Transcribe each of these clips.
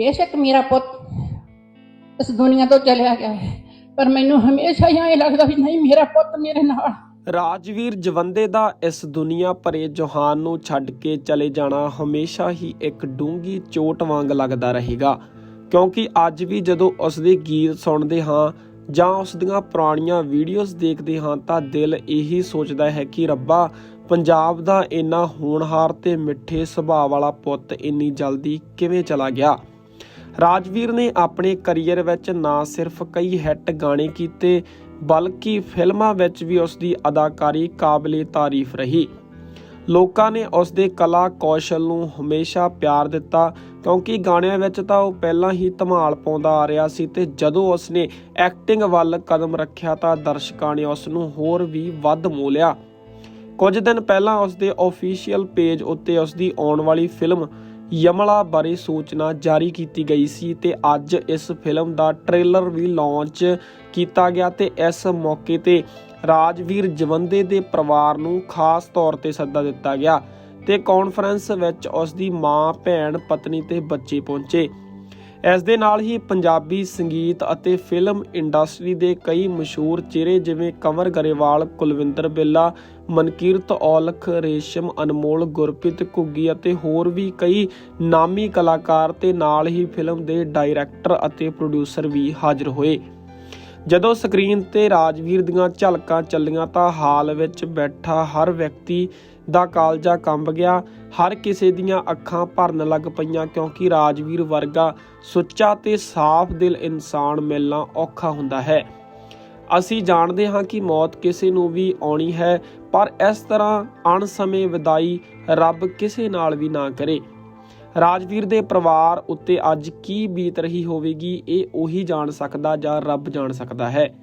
ਬੇਸ਼ੱਕ ਮੇਰਾ ਪੁੱਤ ਇਸ ਦੁਨੀਆ ਤੋਂ ਚਲਿਆ ਗਿਆ ਹੈ, ਪਰ ਮੈਨੂੰ ਹਮੇਸ਼ਾ ਹੀ ਲੱਗਦਾ ਵੀ ਨਹੀਂ, ਮੇਰਾ ਪੁੱਤ ਮੇਰੇ ਨਾਲ। ਰਾਜਵੀਰ ਜਵੰਦੇ ਦਾ ਇਸ ਦੁਨੀਆ ਭਰੇ ਜਹਾਨ ਨੂੰ ਛੱਡ ਕੇ ਚਲੇ ਜਾਣਾ ਹਮੇਸ਼ਾ ਹੀ ਇੱਕ ਡੂੰਗੀ ਚੋਟ ਵਾਂਗ ਲੱਗਦਾ ਰਹੇਗਾ। ਕਿਉਂਕਿ ਅੱਜ ਵੀ ਜਦੋਂ ਉਸ ਦੇ ਗੀਤ ਸੁਣਦੇ ਹਾਂ ਜਾਂ ਉਸ ਦੀਆਂ ਪੁਰਾਣੀਆਂ ਵੀਡੀਓਜ਼ ਦੇਖਦੇ ਹਾਂ ਤਾਂ ਦਿਲ ਇਹੀ ਸੋਚਦਾ ਹੈ ਕਿ ਰੱਬਾ, ਪੰਜਾਬ ਦਾ ਇੰਨਾ ਹੋਣਹਾਰ ਤੇ ਮਿੱਠੇ ਸੁਭਾਅ ਵਾਲਾ ਪੁੱਤ ਇੰਨੀ ਜਲਦੀ ਕਿਵੇਂ ਚਲਾ ਗਿਆ? ਰਾਜਵੀਰ ਨੇ ਆਪਣੇ ਕੈਰੀਅਰ ਵਿੱਚ ਨਾ ਸਿਰਫ ਕਈ ਹਿੱਟ ਗਾਣੇ ਕੀਤੇ, ਬਲਕਿ ਫਿਲਮਾਂ ਵਿੱਚ ਵੀ ਉਸ ਦੀ ਅਦਾਕਾਰੀ ਕਾਬਲੇ ਤਾਰੀਫ ਰਹੀ। ਲੋਕਾਂ ਨੇ ਉਸ ਦੇ ਕਲਾ ਕੌਸ਼ਲ ਨੂੰ ਹਮੇਸ਼ਾ ਪਿਆਰ ਦਿੱਤਾ, ਕਿਉਂਕਿ ਗਾਣਿਆਂ ਵਿੱਚ ਤਾਂ ਉਹ ਪਹਿਲਾਂ ਹੀ ਧਮਾਲ ਪਾਉਂਦਾ ਆ ਰਿਹਾ ਸੀ ਤੇ ਜਦੋਂ ਉਸ ਨੇ ਐਕਟਿੰਗ ਵੱਲ ਕਦਮ ਰੱਖਿਆ ਤਾਂ ਦਰਸ਼ਕਾਂ ਨੇ ਉਸ ਨੂੰ ਹੋਰ ਵੀ ਵੱਧ ਮੋਲਿਆ। ਕੁਝ ਦਿਨ ਪਹਿਲਾਂ ਉਸ ਦੇ ਅਫੀਸ਼ੀਅਲ ਪੇਜ ਉੱਤੇ ਉਸ ਦੀ ਆਉਣ ਵਾਲੀ ਫਿਲਮ ਯਮਲਾ ਬਾਰੇ ਸੂਚਨਾ ਜਾਰੀ ਕੀਤੀ ਗਈ ਸੀ ਤੇ ਅੱਜ ਇਸ ਫਿਲਮ ਦਾ ਟ੍ਰੇਲਰ ਵੀ ਲਾਂਚ ਕੀਤਾ ਗਿਆ ਤੇ ਇਸ ਮੌਕੇ ਤੇ ਰਾਜਵੀਰ ਜਵੰਦੇ ਦੇ ਪਰਿਵਾਰ ਨੂੰ ਖਾਸ ਤੌਰ ਤੇ ਸੱਦਾ ਦਿੱਤਾ ਗਿਆ ਤੇ ਕਾਨਫਰੰਸ ਵਿੱਚ ਉਸ ਦੀ ਮਾਂ, ਭੈਣ, ਪਤਨੀ ਤੇ ਬੱਚੇ ਪਹੁੰਚੇ। ਇਸ ਦੇ ਨਾਲ ਹੀ ਪੰਜਾਬੀ ਸੰਗੀਤ ਅਤੇ ਫਿਲਮ ਇੰਡਸਟਰੀ ਦੇ ਕਈ ਮਸ਼ਹੂਰ ਚਿਹਰੇ ਜਿਵੇਂ ਕੰਵਰ ਗਰੇਵਾਲ, ਕੁਲਵਿੰਦਰ ਬਿੱਲਾ, ਮਨਕੀਰਤ ਔਲਖ, ਰੇਸ਼ਮ ਅਨਮੋਲ, ਗੁਰਪ੍ਰੀਤ ਘੁੱਗੀ ਅਤੇ ਹੋਰ ਵੀ ਕਈ ਨਾਮੀ ਕਲਾਕਾਰ ਤੇ ਨਾਲ ਹੀ ਫਿਲਮ ਦੇ ਡਾਇਰੈਕਟਰ ਅਤੇ ਪ੍ਰੋਡਿਊਸਰ ਵੀ ਹਾਜ਼ਰ ਹੋਏ। ਜਦੋਂ ਸਕਰੀਨ ਤੇ ਰਾਜਵੀਰ ਦੀਆਂ ਝਲਕਾਂ ਚੱਲੀਆਂ ਤਾਂ ਹਾਲ ਵਿੱਚ ਬੈਠਾ ਹਰ ਵਿਅਕਤੀ ਦਾ ਕਾਲਜਾ ਕੰਬ ਗਿਆ। ਹਰ ਕਿਸੇ ਦੀਆਂ ਅੱਖਾਂ ਭਰਨ ਲੱਗ ਪਈਆਂ ਕਿਉਂਕਿ ਰਾਜਵੀਰ ਵਰਗਾ ਸੁੱਚਾ ਤੇ ਸਾਫ਼ ਦਿਲ ਇਨਸਾਨ ਮਿਲਣਾ ਔਖਾ ਹੁੰਦਾ ਹੈ। ਅਸੀਂ ਜਾਣਦੇ ਹਾਂ ਕਿ ਮੌਤ ਕਿਸੇ ਨੂੰ ਵੀ ਆਉਣੀ ਹੈ, ਪਰ ਇਸ ਤਰ੍ਹਾਂ ਅਣਸਮੇ ਵਿਦਾਈ ਰੱਬ ਕਿਸੇ ਨਾਲ ਵੀ ਨਾ ਕਰੇ। ਰਾਜਵੀਰ ਦੇ ਪਰਿਵਾਰ ਉੱਤੇ ਅੱਜ ਕੀ ਬੀਤ ਰਹੀ ਹੋਵੇਗੀ, ਇਹ ਉਹੀ ਜਾਣ ਸਕਦਾ ਜਾਂ ਰੱਬ ਜਾਣ ਸਕਦਾ ਹੈ।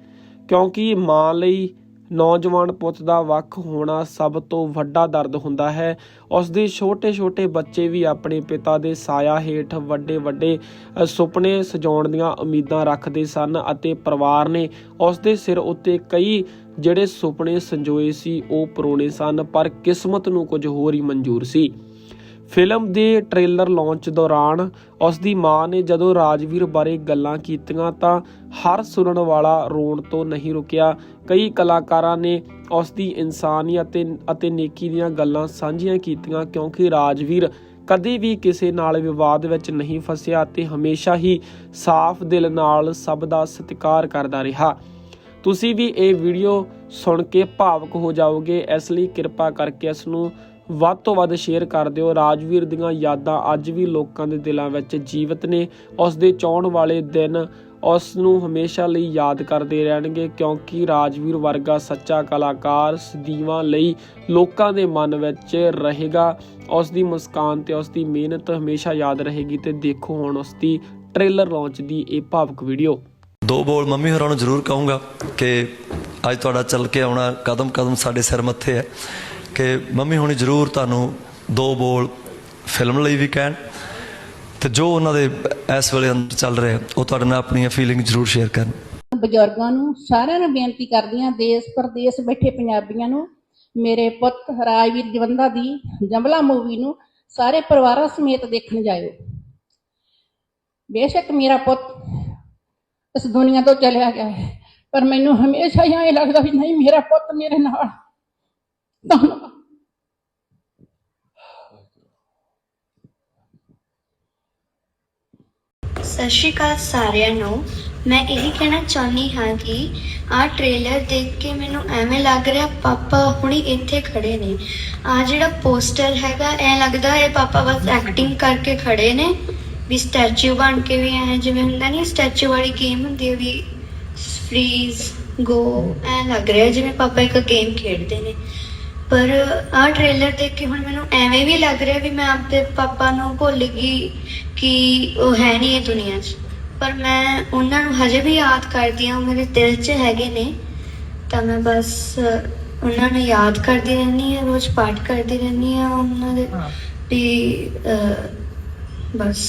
ਕਿਉਂਕਿ ਮਾਂ ਲਈ ਨੌਜਵਾਨ ਪੁੱਤ ਦਾ ਵੱਖ ਹੋਣਾ ਸਭ ਤੋਂ ਵੱਡਾ ਦਰਦ ਹੁੰਦਾ ਹੈ। ਉਸ ਦੇ ਛੋਟੇ-ਛੋਟੇ ਬੱਚੇ ਵੀ ਆਪਣੇ ਪਿਤਾ ਦੇ ਸਾਇਆ ਹੇਠ ਵੱਡੇ-ਵੱਡੇ ਸੁਪਨੇ ਸਜਾਉਣ ਦੀਆਂ ਉਮੀਦਾਂ ਰੱਖਦੇ ਸਨ ਅਤੇ ਪਰਿਵਾਰ ਨੇ ਉਸ ਦੇ ਸਿਰ ਉੱਤੇ ਕਈ ਜਿਹੜੇ ਸੁਪਨੇ ਸੰਜੋਏ ਸੀ, ਉਹ ਪਰੋਣੇ ਸਨ, ਪਰ ਕਿਸਮਤ ਨੂੰ ਕੁਝ ਹੋਰ ਹੀ ਮਨਜ਼ੂਰ ਸੀ। ਫਿਲਮ ਦੇ ਟ੍ਰੇਲਰ ਲਾਂਚ ਦੌਰਾਨ ਉਸ ਦੀ ਮਾਂ ਨੇ ਜਦੋਂ ਰਾਜਵੀਰ ਬਾਰੇ ਗੱਲਾਂ ਕੀਤੀਆਂ ਤਾਂ ਹਰ ਸੁਣਨ ਵਾਲਾ ਰੋਣ ਤੋਂ ਨਹੀਂ ਰੁਕਿਆ। ਕਈ ਕਲਾਕਾਰਾਂ ਨੇ ਉਸ ਦੀ ਇਨਸਾਨੀਅਤ ਅਤੇ ਨੇਕੀ ਦੀਆਂ ਗੱਲਾਂ ਸਾਂਝੀਆਂ ਕੀਤੀਆਂ ਕਿਉਂਕਿ ਰਾਜਵੀਰ ਕਦੇ ਵੀ ਕਿਸੇ ਨਾਲ ਵਿਵਾਦ ਵਿੱਚ ਨਹੀਂ ਫਸਿਆ ਤੇ ਹਮੇਸ਼ਾ ਹੀ ਸਾਫ਼ ਦਿਲ ਨਾਲ ਸਭ ਦਾ ਸਤਿਕਾਰ ਕਰਦਾ ਰਿਹਾ। ਤੁਸੀਂ ਵੀ ਇਹ ਵੀਡੀਓ ਸੁਣ ਕੇ ਭਾਵਕ ਹੋ ਜਾਓਗੇ, ਇਸ ਲਈ ਕਿਰਪਾ ਕਰਕੇ ਇਸ ਨੂੰ ਵੱਧ ਤੋਂ ਵੱਧ ਸ਼ੇਅਰ ਕਰ ਦਿਓ। ਰਾਜਵੀਰ ਦੀਆਂ ਯਾਦਾਂ ਅੱਜ ਵੀ ਲੋਕਾਂ ਦੇ ਦਿਲਾਂ ਵਿੱਚ ਜੀਵਤ ਨੇ। ਉਸ ਦੇ ਚਾਹਣ ਵਾਲੇ ਦਿਨ ਉਸ ਨੂੰ ਹਮੇਸ਼ਾ ਲਈ ਯਾਦ ਕਰਦੇ ਰਹਿਣਗੇ ਕਿਉਂਕਿ ਰਾਜਵੀਰ ਵਰਗਾ ਸੱਚਾ ਕਲਾਕਾਰ ਸਦੀਵਾਂ ਲਈ ਲੋਕਾਂ ਦੇ ਮਨ ਵਿੱਚ ਰਹੇਗਾ। ਉਸ ਦੀ ਮੁਸਕਾਨ ਤੇ ਉਸ ਦੀ ਮਿਹਨਤ ਹਮੇਸ਼ਾ ਯਾਦ ਰਹੇਗੀ ਤੇ ਦੇਖੋ ਹੁਣ ਉਸ ਦੀ ਟ੍ਰੇਲਰ ਲਾਂਚ ਦੀ ਇਹ ਭਾਵਕ ਵੀਡੀਓ ਦੋ ਬੋਲ ਮੰਮੀ ਹੋਰਾਂ ਨੂੰ ਜ਼ਰੂਰ ਕਹੂੰਗਾ ਕਿ ਅੱਜ ਤੁਹਾਡਾ ਚੱਲ ਕੇ ਆਉਣਾ ਕਦਮ ਕਦਮ ਸਾਡੇ ਸਿਰ ਮੱਥੇ ਹੈ। ਕਿ ਮੰਮੀ ਹੁਣੀ ਜ਼ਰੂਰ ਤੁਹਾਨੂੰ ਦੋ ਬੋਲ ਫਿਲਮ ਲਈ ਵੀ ਕਹਿਣ ਤੇ ਜੋ ਉਹਨਾਂ ਦੇ ਇਸ ਵੇਲੇ ਅੰਦਰ ਚੱਲ ਰਿਹਾ, ਉਹ ਤੁਹਾਡੇ ਨਾਲ ਆਪਣੀਆਂ ਫੀਲਿੰਗ ਜ਼ਰੂਰ ਸ਼ੇਅਰ ਕਰਨ। ਬਜ਼ੁਰਗਾਂ ਨੂੰ ਸਾਰਿਆਂ ਨੂੰ ਬੇਨਤੀ ਕਰਦੀ ਹਾਂ, ਦੇਸ਼ ਪ੍ਰਦੇਸ਼ ਬੈਠੇ ਪੰਜਾਬੀਆਂ ਨੂੰ, ਮੇਰੇ ਪੁੱਤ ਰਾਜਵੀਰ ਜਵੰਦਾ ਦੀ ਜੰਬਲਾ ਮੂਵੀ ਨੂੰ ਸਾਰੇ ਪਰਿਵਾਰਾਂ ਸਮੇਤ ਦੇਖਣ ਜਾਇਓ। ਬੇਸ਼ੱਕ ਮੇਰਾ ਪੁੱਤ ਇਸ ਦੁਨੀਆ ਤੋਂ ਚਲਿਆ ਗਿਆ ਹੈ, ਪਰ ਮੈਨੂੰ ਹਮੇਸ਼ਾ ਹੀ ਲੱਗਦਾ ਵੀ ਨਹੀਂ, ਮੇਰਾ ਪੁੱਤ ਮੇਰੇ ਨਾਲ ਧੰਨਵਾਦ ਸਤਿ ਸ਼੍ਰੀ ਅਕਾਲ ਸਾਰਿਆਂ ਨੂੰ। ਮੈਂ ਇਹ ਕਹਿਣਾ ਚਾਹੁੰਦੀ ਹਾਂ ਕਿ ਆਹ ਟ੍ਰੇਲਰ ਦੇਖ ਕੇ ਮੈਨੂੰ ਐਵੇਂ ਲੱਗ ਰਿਹਾ, ਪਾਪਾ ਹੁਣੀ ਇੱਥੇ ਖੜੇ ਨੇ। ਆ ਜਿਹੜਾ ਪੋਸਟਰ ਹੈਗਾ, ਐ ਲੱਗਦਾ ਇਹ ਪਾਪਾ ਬਸ ਐਕਟਿੰਗ ਕਰਕੇ ਖੜੇ ਨੇ। ਵੀ ਸਟੈਚੂ ਬਣ ਕੇ ਵੀ ਐ ਜਿਵੇਂ ਹੁੰਦਾ ਨਹੀਂ ਸਟੈਚੂ ਵਾਲੀ ਗੇਮ ਹੁੰਦੀ ਹੈ ਵੀ ਫ੍ਰੀਜ਼ ਗੋ ਐ ਲੱਗ ਰਿਹਾ ਜਿਵੇਂ ਪਾਪਾ ਇੱਕ ਗੇਮ ਖੇਡਦੇ ਨੇ। ਪਰ ਆਹ ਟ੍ਰੇਲਰ ਦੇਖ ਕੇ ਹੁਣ ਮੈਨੂੰ ਐਵੇਂ ਵੀ ਲੱਗ ਰਿਹਾ ਵੀ ਮੈਂ ਆਪਦੇ ਪਾਪਾ ਨੂੰ ਭੁੱਲ ਗਈ ਕਿ ਉਹ ਹੈ ਨਹੀਂ ਇਹ ਦੁਨੀਆ 'ਚ। ਪਰ ਮੈਂ ਉਹਨਾਂ ਨੂੰ ਹਜੇ ਵੀ ਯਾਦ ਕਰਦੀ ਹਾਂ ਉਹ ਮੇਰੇ ਦਿਲ 'ਚ ਹੈਗੇ ਨੇ। ਤਾਂ ਮੈਂ ਬਸ ਉਹਨਾਂ ਨੂੰ ਯਾਦ ਕਰਦੀ ਰਹਿੰਦੀ ਹਾਂ ਰੋਜ਼ ਪਾਠ ਕਰਦੀ ਰਹਿੰਦੀ ਹਾਂ ਉਹਨਾਂ ਦੇ ਵੀ ਬਸ।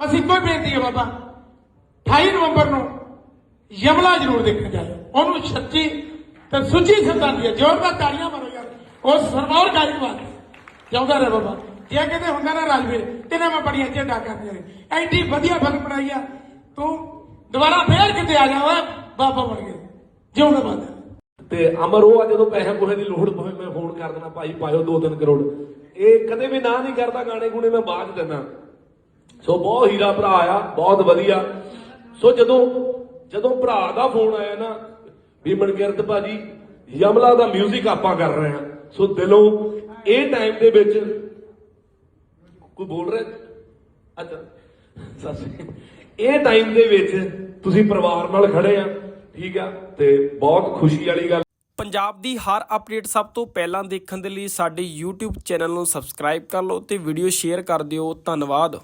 ਇੱਕੋ ਹੀ ਬੇਨਤੀ ਹੈ ਬਾਬਾ। 28 ਨਵੰਬਰ ਨੂੰ ਯਮਲਾ ਜ਼ਰੂਰ ਦੇਖਣ ਜਾਇਓ। ਉਹਨੂੰ ਸੱਚੀ ਤੇ ਸੁੱਚੀ ਸ਼ਰਧਾਂਜਲੀ ਹੈ। ਜ਼ੋਰਦਾਰ ਤਾੜੀਆਂ ਮਾਰੋ ਯਾਰ। ਉਸ ਸਰਵੌਰ ਗਾਇਕ ਵਾਸਤੇ ਰਹੇ ਬਾਬਾ। ਜੇ ਕਿਤੇ ਹੁੰਦਾ ਨਾ ਰਾਜਵੀਰ ਤੇਨੇ ਮੈਂ ਬੜੀਆਂ ਝੇਡਾਂ ਕਰਦੀਆਂ ਨੇ। ਐਡੀ ਵਧੀਆ ਫਿਲਮ ਬਣਾਈ ਆ। ਤੂੰ ਦੁਬਾਰਾ ਫੇਰ ਕਿਤੇ ਆ ਜਾ ਬਾਬਾ ਬਣ ਗਿਆ। ਜਿਉਂਦਾ ਬੰਦ। ਤੇ ਅਮਰ ਉਹ ਆ, ਜਦੋਂ ਪੈਸੇ ਪੂਸੇ ਦੀ ਲੋੜ ਪਵੇ, ਮੈਂ ਫੋਨ ਕਰ ਦੇਣਾ ਭਾਈ, ਪਾਇਓ 2-3 ਕਰੋੜ। ਇਹ ਕਦੇ ਵੀ ਨਾ ਨਹੀਂ ਕਰਦਾ ਗਾਣੇ ਗੁਣੇ ਮੈਂ ਬਾਅਦ ਦਿੰਦਾ। ਸੋ ਬਹੁਤ ਹੀਰਾ ਭਰਾ ਆ ਬਹੁਤ ਵਧੀਆ। ਸੋ ਜਦੋਂ ਜਦੋਂ ਭਰਾ ਦਾ ਫੋਨ ਆਇਆ ਨਾ, ਵੀ ਮਨਕਿਰਤ ਭਾਜੀ, ਯਮਲਾ ਦਾ 뮤직 ਆਪਾਂ ਕਰ ਰਹੇ ਹਾਂ। ਸੋ ਦਿਲੋਂ ਇਹ ਟਾਈਮ ਦੇ ਵਿੱਚ ਕੋਈ ਬੋਲ ਰਿਹਾ? ਅੱਛਾ। ਸਤਿ ਸ਼੍ਰੀ ਅਕਾਲ। ਇਹ ਟਾਈਮ ਦੇ ਵਿੱਚ ਤੁਸੀਂ ਪਰਿਵਾਰ ਨਾਲ ਖੜੇ ਆ, ਠੀਕ ਆ? ਤੇ ਬਹੁਤ ਖੁਸ਼ੀ ਵਾਲੀ ਗੱਲ। ਪੰਜਾਬ ਦੀ ਹਰ ਅਪਡੇਟ ਸਭ ਤੋਂ ਪਹਿਲਾਂ ਦੇਖਣ ਦੇ ਲਈ ਸਾਡੇ YouTube ਚੈਨਲ ਨੂੰ ਸਬਸਕ੍ਰਾਈਬ ਕਰ ਲਓ ਤੇ ਵੀਡੀਓ ਸ਼ੇਅਰ ਕਰ ਦਿਓ। ਧੰਨਵਾਦ।